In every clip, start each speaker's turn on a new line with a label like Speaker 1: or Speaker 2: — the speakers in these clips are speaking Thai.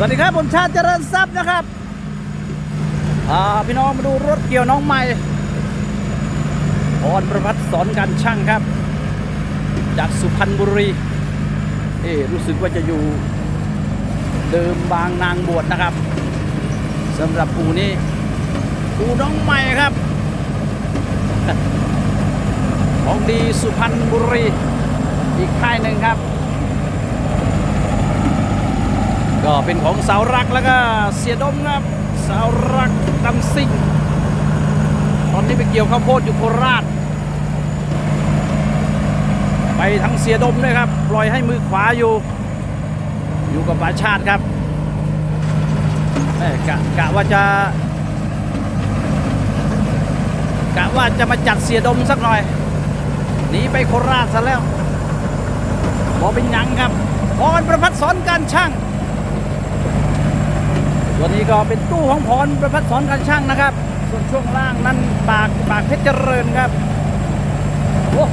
Speaker 1: สวัสดีครับผมชาติเจริญทรัพย์นะครับพี่น้องมาดูรถเกี่ยวน้องใหม่พรประพัฒสอนการช่างครับ จากสุพรรณบุรีเอ๊ะรู้สึกว่าจะอยู่เดิมบางนางบวชนะครับสำหรับปูนี้ปูน้องใหม่ครับ ของดีสุพรรณบุรีอีกค่ายหนึ่งครับ ก็เป็นของสาวรักแล้วก็เสียดมนะครับสาวรักดำซิ่งตอนนี้ไปเกี่ยวข้าวโพดอยู่โคราช ไปทั้งเสียดมด้วยครับ ปล่อยให้มือขวาอยู่ อยู่กับปาชาติครับกะกะว่าจะกะว่าจะมาจัดเสียดมสักหน่อยหนีไปโคราชซะแล้วบอกเป็นยังครับพรประพัฒสอนการช่าง ตัวนี้ก็เป็นตู้ของพรประพัฒน์สอนการช่างนะครับ ส่วนช่วงล่างนั้นปากปากเพชรเจริญครับโอ้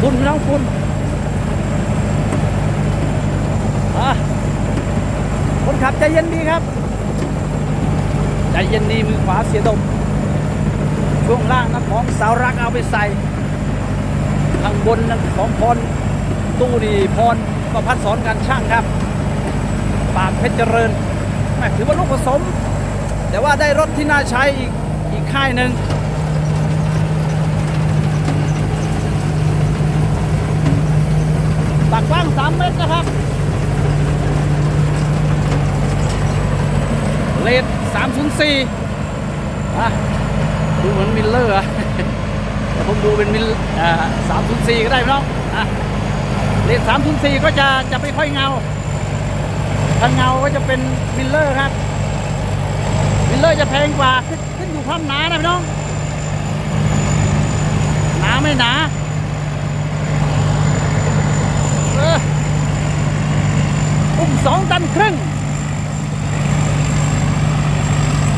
Speaker 1: คุณน้องคุณอะคนขับใจเย็นดีครับ ใจเย็นดีมือขวาเสียดม ช่วงล่างนะของสาวรักเอาไปใส่ ข้างบนนะของพรตู้นี่พรประพัฒน์สอนการช่างครับ ปากเพชรเจริญแม่ถือว่าลูกผสม แต่ว่าได้รถที่น่าใช้อีกอีกค่ายหนึ่งปากกว้าง 3 เมตรนะครับ เลด304อะดูเหมือนมิลเลอร์อะแต่ผมดูเป็นมิลอ่า304 ก็ได้พี่น้องอะเลด304 ก็จะจะไม่ค่อยเงา ถ้าเงาก็จะเป็นมิลเลอร์ครับมิลเลอร์จะแพงกว่าขึ้นขึ้นอยู่ความหนานะพี่น้องหนาไม่หนาเอออุ้มสองตันครึ่ง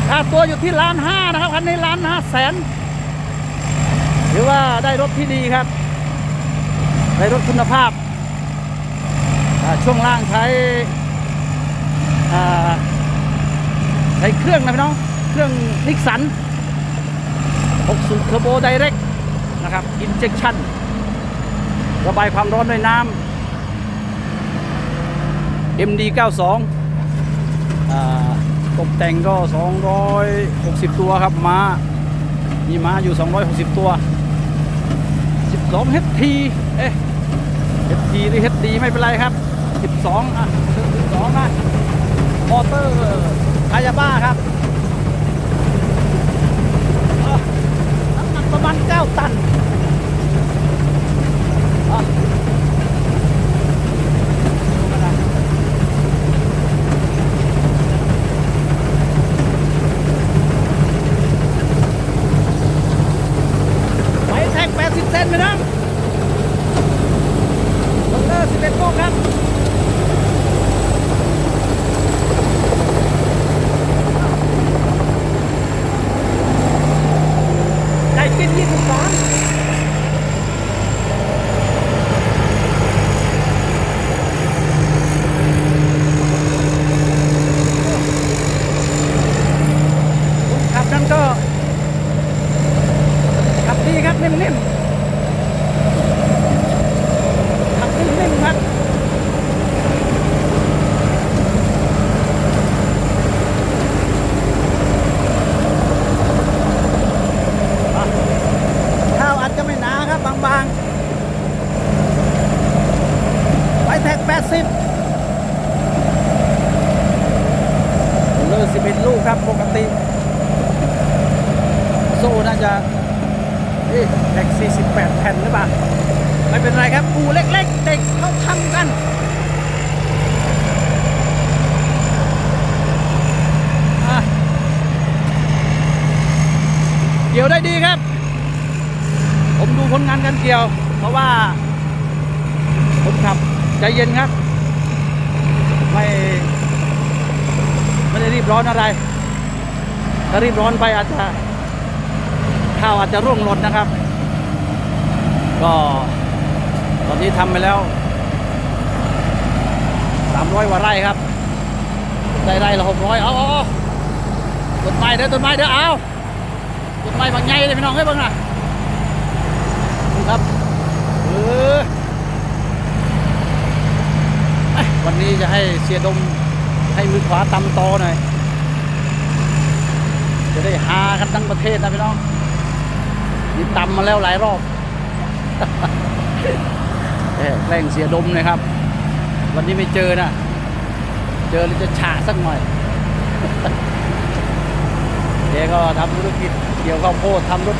Speaker 1: ค่าตัวอยู่ที่ล้านห้านะครับคันนี้ล้านห้าแสนถือว่าได้รถที่ดีครับ ได้รถคุณภาพช่วงล่างใช้ ใช้เครื่องนะพี่น้อง เครื่องนิกสัน6สูบเทอร์โบไดเรกนะครับอินเจคชั่นระบายความร้อนด้วยน้ำ MD 92ตกแต่งก็ 260 ตัวครับม้ามีม้าอยู่ 260 ตัว 12 HT เอ๊ะ HT หรือ HD ไม่เป็นไรครับ 12 อะ 12นะ มอเตอร์คายาบ้าครับน้ำหนักประมาณ9ตันอะดูกันไปแท็ก80 เซนไปนะมอเตอร์11โมงครับ ไก่กินยี่สิบสอง ขับนั่นก็ขับดีครับนิ่มๆขับนิ่มๆครับข้าวอาจจะไม่หนาครับบางๆไปแท็ก80เลอร์11ลูกครับปกติ โซ่น่าจะเอ๊ะแท็ก48 แผ่นหรือเปล่า ไม่เป็นไรครับปูเล็กๆ เด็กเขาทำกันเกี่ยวได้ดีครับ ผมดูผลงานกันเกี่ยว เพราะว่าคนขับใจเย็นครับ ไม่ไม่ได้รีบร้อนอะไร ถ้ารีบร้อนไปอาจจะ ข้าวอาจจะร่วงหล่นนะครับ ก็ตอนนี้ทำไปแล้ว300ร้อยกว่าไร่ครับได้ไร่ละหกร้อยเอาเอาต้นไม้เด้อต้นไม้เด้อเอาต้นไม้บางใหญ่เลยพี่น้องเฮ้ยบ้างนะดูครับเออวันนี้จะให้เสียดมให้มือขวาตำตอหน่อยจะได้หากันทั้งประเทศนะพี่น้อง นี่ตำมาแล้วหลายรอบแกล้งเสียดมเลยครับ วันนี้ไม่เจอนะเจอแล้วจะฉาสักหน่อยเจ๊ก็ทำธุรกิจเกี่ยวกับข้าวโพดทำรถ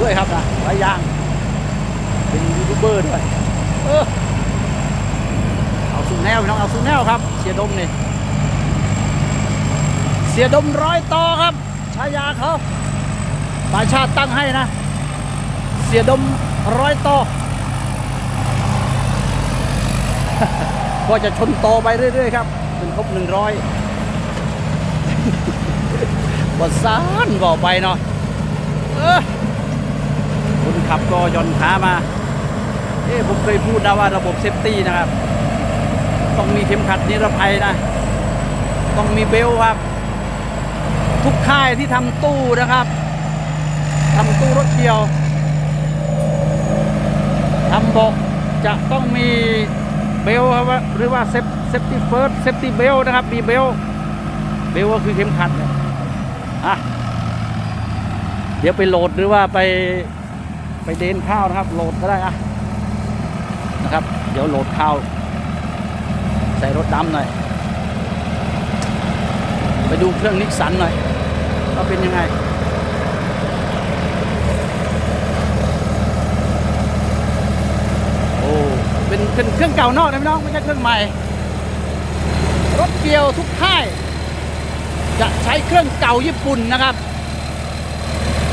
Speaker 1: ด้วยครับนะหลายอย่าง เป็นยูทูบเบอร์ด้วยเอาสุนแนวพี่น้องเอาสุนแนวครับ เสียดมนี่เสียดมร้อยต่อครับฉายาเขา ปายชาติตั้งให้นะ เสียดมร้อยต่อก็จะชนโตไปเรื่อย ๆ ครับจนครบหนึ่งร้อยบทสานบอกไปเนาะเออคนขับก็ย่อนขามา เอ้ผมเคยพูดนะว่าระบบเซฟตี้นะครับ ต้องมีเข็มขัดนิรภัยนะ ต้องมีเบลต์ครับ ทุกค่ายที่ทำตู้นะครับ ทำตู้รถเกี่ยวทำเบาะจะต้องมีเบลครับหรือว่าเซฟเซฟตี้เฟิร์สเซฟตี้เบลนะครับ มีเบลเบลก็คือเข็มขัดเนี่ยอะเดี๋ยวไปโหลดหรือว่าไปไปเดนข้าวนะครับ โหลดก็ได้อะนะครับ เดี๋ยวโหลดข้าว ใส่รถดำหน่อย ไปดูเครื่องนิสสันหน่อยว่าเป็นยังไง โอ้ เป็นเครื่องเก่านอกนะพี่น้องไม่ใช่เครื่องใหม่ รถเกียวทุกค่าย จะใช้เครื่องเก่าญี่ปุ่นนะครับ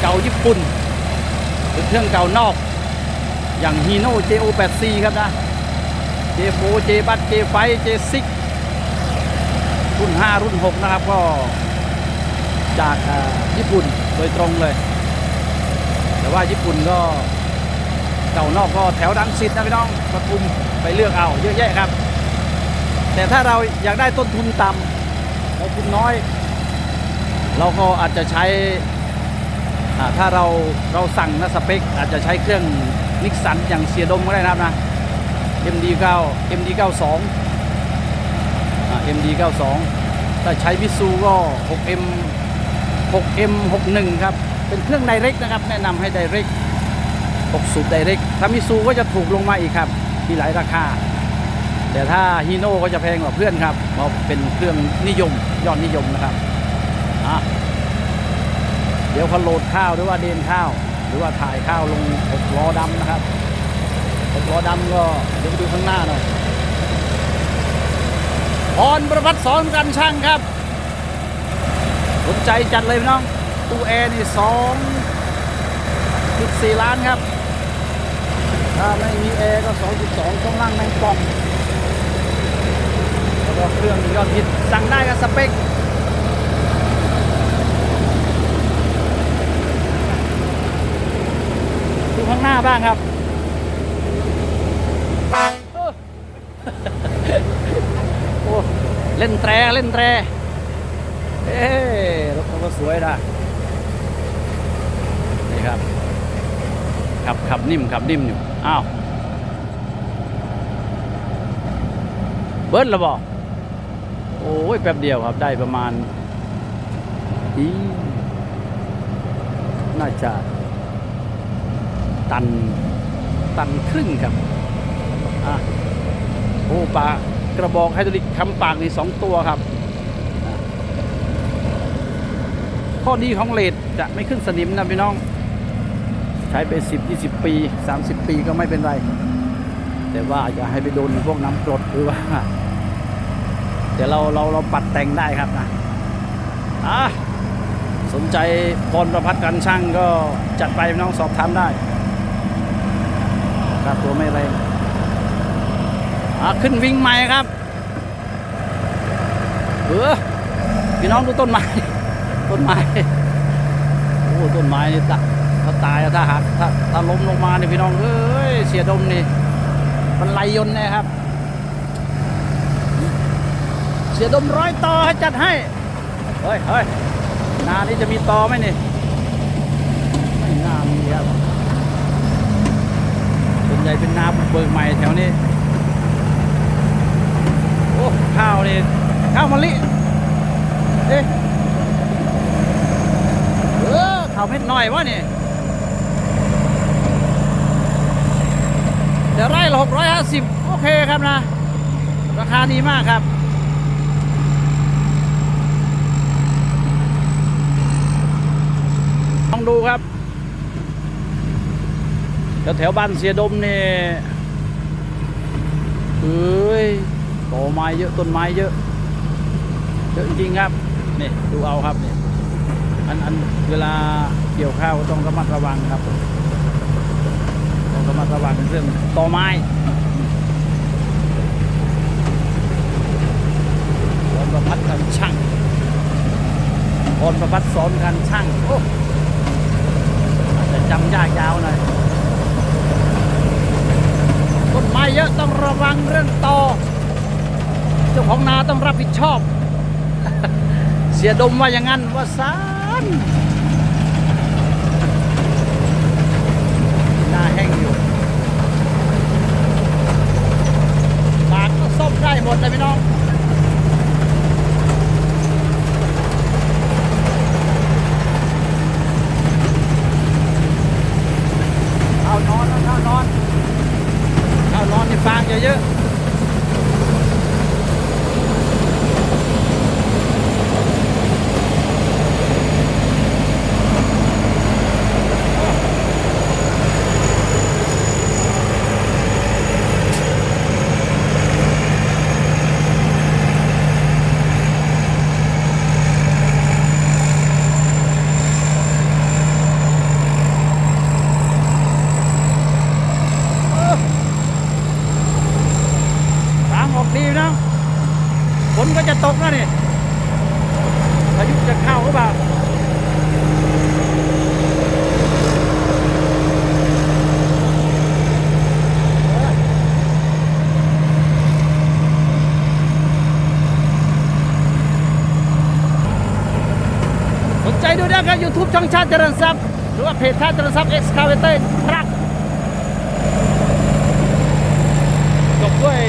Speaker 1: เก่าญี่ปุ่นเป็นเครื่องเก่านอก อย่าง Hino JO84 ครับนะ J4 J บัต J5 J6 รุ่น 5 รุ่น 6 นะครับก็จากญี่ปุ่นโดยตรงเลย แต่ว่าญี่ปุ่นก็ ก่านอกก็แถวดังสิทธ์นะพี่น้องปทุมไปเลือกเอาเยอะแยะครับ แต่ถ้าเราอยากได้ต้นทุนต่ำต้นทุนน้อย เราก็อาจจะใช้ถ้าเราเราสั่งนะสเปค อาจจะใช้เครื่องนิกสันอย่างเสียดมก็ได้นะครับนะ MD9 MD92 MD92 ถ้าใช้วิซูก็ 6M 6M61 ครับ เป็นเครื่องไดเรกนะครับ แนะนำให้ไดเรก 6สูบไดเรกถ้ามิซูก็จะถูกลงมาอีกครับ มีหลายราคา แต่ถ้าฮีโน่ก็จะแพงกว่าเพื่อนครับเพราะเป็นเครื่องนิยมยอดนิยมนะครับเดี๋ยวเขาโหลดข้าวหรือว่าเดนข้าว หรือว่าถ่ายข้าวลง6ล้อดำนะครับ6ล้อดำก็เดี๋ยวไปดูข้างหน้าหน่อยพรประพัฒน์สอนกันช่างครับสนใจจัดเลยพี่น้องตู้แอร์นี่สองจุดสี่ล้านครับ ถ้าไม่มีแอร์ก็สองจุดสองช่องล่างแมงป่องแล้วก็เครื่องยอดฮิตสั่งได้กับสเปคดูข้างหน้าบ้างครับโอ้เล่นแตรเล่นแตรเอ๊ะรถเขาก็สวยนะนี่ครับ ขับขับนิ่มขับนิ่มอยู่อ้าวเบิร์ดแล้วบอกโอ้ยแป๊บเดียวครับได้ประมาณอีน่าจะตันตันครึ่งครับอะโอ้ปลากระบอกไฮดรอลิกคำปากนี่สองตัวครับ ข้อดีของเลดจะไม่ขึ้นสนิมนะพี่น้อง ใช้ไปสิบยี่สิบปีสามสิบปีก็ไม่เป็นไร แต่ว่าอย่าให้ไปโดนพวกน้ำกรดหรือว่าเดี๋ยวเราเราเราปัดแต่งได้ครับนะอะสนใจพรประพัฒน์กันช่างก็จัดไปน้องสอบถามได้ค่าตัวไม่แรงอะขึ้นวิ่งใหม่ครับเออพี่น้องดูต้นไม้ ต้นไม้ โอ้ต้นไม้นี่ตะ ถ้าตายอะถ้าหักถ้าถ้าล้มลงมาเนี่ยพี่น้องเอ้ยเสียดมนี่มันไหลยนน่ครับ เสียดมร้อยต่อให้จัดให้เฮ้ยเฮ้ยนานี้จะมีต่อไหมนี่ไม่น่ามีครับส่วนใหญ่เป็นนาบุกเบิกใหม่แถวนี้โอ้ข้าวนี่ข้าวมะลิเอ๊ะเออข้าวเม็ดหน่อยวะนี่ เดี๋ยวไร่ละหกร้อยห้าสิบโอเคครับนะ ราคาดีมากครับลองดูครับแถวแถวบ้านเสียดมเนี่ยเอ้ยโตไม้เยอะต้นไม้เยอะเยอะจริงครับนี่ดูเอาครับนี่อันอันเวลาเกี่ยวข้าวก็ต้องระมัดระวังครับ ระมัดระวังเรื่องตอไม้สอนประพัดกันช่างสอนประพัดสอนกันช่างโอ้อาจจะจำยากยาวหน่อยต้นไม้เยอะต้องระวังเรื่องตอเจ้าของนาต้องรับผิดชอบ เสียดมว่าอย่างนั้นว่าสารหน้าแห้งอยู่ปากก็ ได้หมดเลยพี่น้อง เอานอนเอานอนเอานอนในฟางเยอะๆฟางออกดีนะฝนก็จะตกแล้วนี่พายุจะเข้าหรือเปล่า สนใจดูได้ครับ YouTube ชาติเจริญทรัพย์หรือว่าเพจชาติเจริญทรัพย์เอ็กซ์คาเวเตอร์ครับจบด้วย